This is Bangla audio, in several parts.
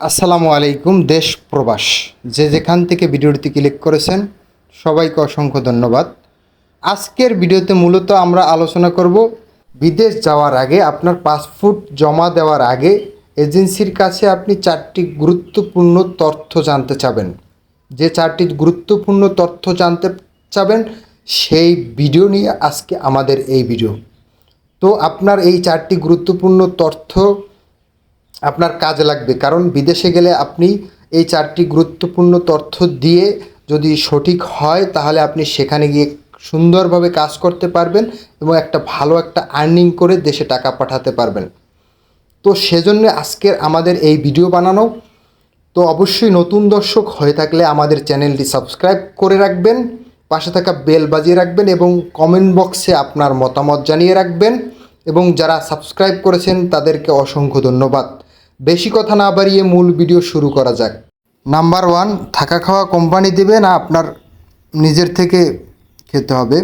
আসসালামু আলাইকুম, দেশ প্রবাস। যে যেখান থেকে ভিডিওটি ক্লিক করেছেন, সবাইকে অসংখ্য ধন্যবাদ। আজকের ভিডিওতে মূলত আমরা আলোচনা করব, বিদেশ যাওয়ার আগে, আপনার পাসপোর্ট জমা দেওয়ার আগে, এজেন্সির কাছে আপনি চারটি গুরুত্বপূর্ণ তথ্য জানতে চাবেন। যে চারটি গুরুত্বপূর্ণ তথ্য জানতে চাবেন, সেই ভিডিও নিয়ে আজকে আমাদের এই ভিডিও। তো আপনার এই চারটি গুরুত্বপূর্ণ তথ্য আপনার কাজে লাগবে। কারণ বিদেশে গেলে আপনি এই চারটি গুরুত্বপূর্ণ তথ্য দিয়ে যদি সঠিক হয়, তাহলে আপনি সেখানে গিয়ে সুন্দরভাবে কাজ করতে পারবেন এবং একটা ভালো একটা আর্নিং করে দেশে টাকা পাঠাতে পারবেন। তো সেজন্য আজকের আমাদের এই ভিডিও বানানো। তো অবশ্যই নতুন দর্শক হয়ে থাকলে আমাদের চ্যানেলটি সাবস্ক্রাইব করে রাখবেন, পাশে থাকা বেল বাজিয়ে রাখবেন এবং কমেন্ট বক্সে আপনার মতামত জানিয়ে রাখবেন এবং যারা সাবস্ক্রাইব করেছেন তাদেরকে অসংখ্য ধন্যবাদ। বেশি কথা না বাড়িয়ে মূল ভিডিও শুরু করা যাক। নাম্বার ওয়ান, থাকা খাওয়া কোম্পানি দেবে না আপনার নিজের থেকে খেতে হবে?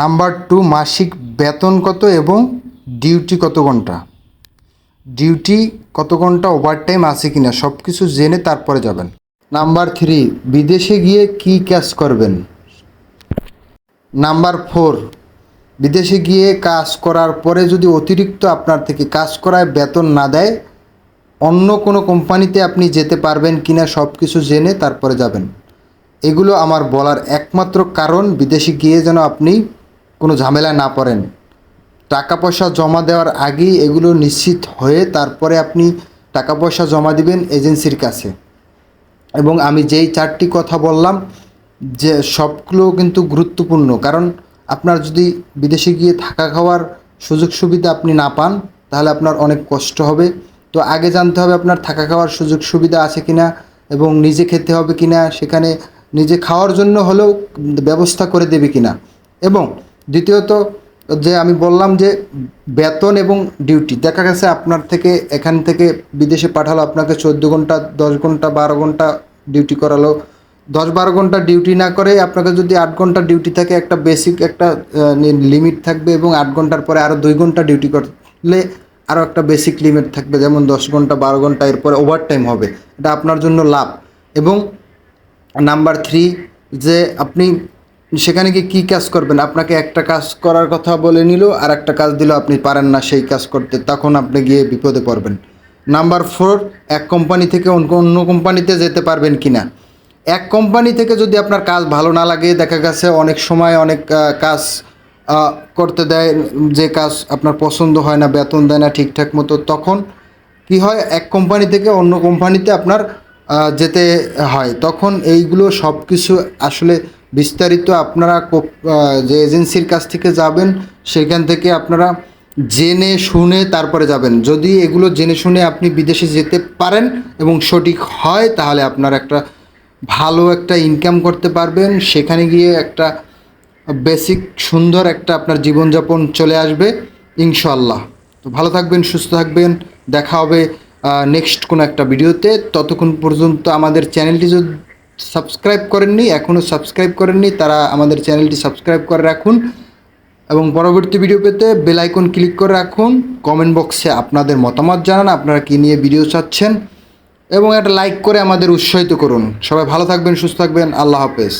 নাম্বার টু, মাসিক বেতন কত এবং ডিউটি কত ঘণ্টা? ডিউটি কত ঘণ্টা, ওভারটাইম আছে কিনা সব কিছু জেনে তারপরে যাবেন। নাম্বার থ্রি, বিদেশে গিয়ে কি কাজ করবেন? নাম্বার ফোর, বিদেশে গিয়ে কাজ করার পরে যদি অতিরিক্ত আপনার থেকে কাজ করায় বেতন না দেয় অন্য কোনো কোম্পানিতে আপনি যেতে পারবেন কিনা সব কিছু জেনে তারপরে যাবেন। এগুলো আমার বলার একমাত্র কারণ, বিদেশে গিয়ে যেন আপনি কোনো ঝামেলা না পড়েন। টাকা পয়সা জমা দেওয়ার আগেই এগুলো নিশ্চিত হয়ে তারপরে আপনি টাকা পয়সা জমা দিবেন এজেন্সির কাছে। এবং আমি যেই চারটি কথা বললাম, যে সবগুলো কিন্তু গুরুত্বপূর্ণ। কারণ আপনার যদি বিদেশে গিয়ে থাকা খাওয়ার সুযোগ সুবিধা আপনি না পান, তাহলে আপনার অনেক কষ্ট হবে। তো আগে জানতে হবে আপনার থাকা খাওয়ার সুযোগ সুবিধা আছে কিনা এবং নিজে খেতে হবে কিনা, সেখানে নিজে খাওয়ার জন্য হলেও ব্যবস্থা করে দেবে কিনা। এবং দ্বিতীয়ত যে আমি বললাম যে বেতন এবং ডিউটি দেখা গেছে আপনার থেকে এখান থেকে বিদেশে পাঠালো, আপনাকে চোদ্দ ঘণ্টা, দশ ঘণ্টা, বারো ঘণ্টা ডিউটি করালো। দশ বারো ঘণ্টা ডিউটি না করে আপনাকে যদি আট ঘণ্টা ডিউটি থাকে, একটা বেসিক একটা লিমিট থাকবে এবং আট ঘণ্টার পরে আরও দুই ঘণ্টা ডিউটি করলে আরও একটা বেসিক লিমিট থাকবে, যেমন দশ ঘণ্টা, বারো ঘণ্টা, এরপরে ওভার টাইম হবে। এটা আপনার জন্য লাভ। এবং নাম্বার থ্রি যে আপনি সেখানে গিয়ে কী কাজ করবেন? আপনাকে একটা কাজ করার কথা বলে নিল, আর একটা কাজ দিল, আপনি পারেন না সেই কাজ করতে, তখন আপনি গিয়ে বিপদে পড়বেন। নাম্বার ফোর এক কোম্পানি থেকে অন্য কোম্পানিতে যেতে পারবেন কি না এক কোম্পানি থেকে যদি আপনার কাজ ভালো না লাগে, দেখা গেছে অনেক সময় অনেক কাজ করতে দেয়, যে কাজ আপনার পছন্দ হয় না, বেতন দেয় না ঠিকঠাক মতো, তখন কি হয়, এক কোম্পানি থেকে অন্য কোম্পানিতে আপনার যেতে হয়। তখন এইগুলো সব কিছু আসলে বিস্তারিত আপনারা যে এজেন্সির কাছ থেকে যাবেন, সেখান থেকে আপনারা জেনে শুনে তারপরে যাবেন। যদি এগুলো জেনে শুনে আপনি বিদেশে যেতে পারেন এবং সঠিক হয়, তাহলে আপনার একটা ভালো একটা ইনকাম করতে পারবেন। সেখানে গিয়ে একটা বেসিক সুন্দর একটা আপনার জীবনযাপন চলে আসবে ইনশাল্লাহ তো ভালো থাকবেন, সুস্থ থাকবেন। দেখা হবে নেক্সট কোনো একটা ভিডিওতে। ততক্ষণ পর্যন্ত আমাদের চ্যানেলটি যদি সাবস্ক্রাইব করেননি এখনও সাবস্ক্রাইব করেননি, তারা আমাদের চ্যানেলটি সাবস্ক্রাইব করে রাখুন। এবং পরবর্তী ভিডিও পেতে বেল আইকন ক্লিক করে রাখুন। কমেন্ট বক্সে আপনাদের মতামত জানান, আপনারা কী নিয়ে ভিডিও চাচ্ছেন। এবং একটা লাইক করে আমাদের উৎসাহিত করুন। সবাই ভালো থাকবেন, সুস্থ থাকবেন। আল্লাহ হাফেজ।